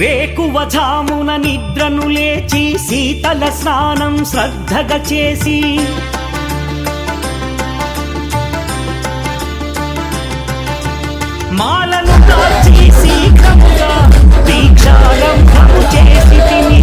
వేకువ జామున నిద్రను లేచి శీతల స్నానం శ్రద్ధగా చేసి మాలను దాచి శీఘ్రముగా దీక్షారంభము చేసి తిని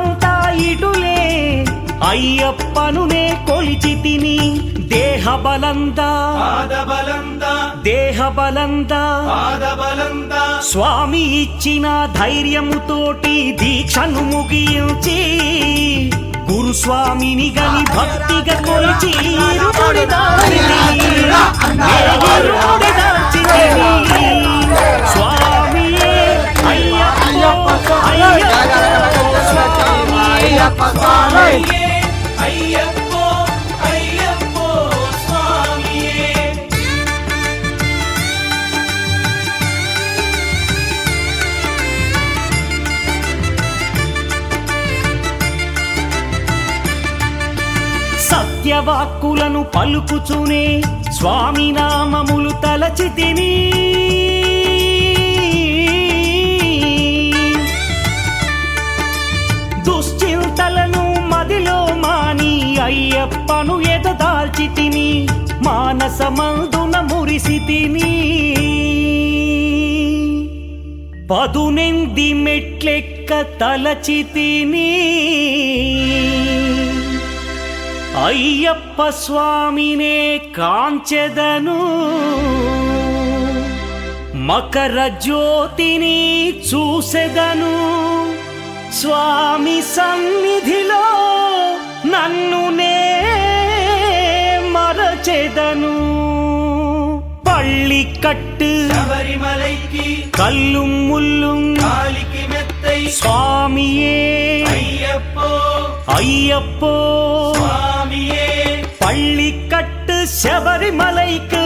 అయ్యప్పనునే కొలిచి తిని దేహ బలంద దేహ బలంద స్వామి ఇచ్చిన ధైర్యముతోటి దీక్షను ముగించి గురుస్వామిని గని భక్తిగా కొలిచి సత్యవాక్కులను పలుకుచునే స్వామి నామములు తలచితిని దుశ్చింతలను మదిలో మాని అయ్యప్పను ఎదదాల్చి తిని మానసమందున మురిసి తిని. పదునెంది మెట్లెక్క తలచి తిని. అయ్యప్ప స్వామినే కాంచెదను. మకర జ్యోతిని చూసెదను. స్వామి సన్నిధిలో నన్ను నే మరచెదను. పళ్ళి కట్టు కల్లు ముల్లు స్వామియే. అయ్యప్పో అయ్యప్పో. பள்ளிக்கட்டு சபரிமலைக்கு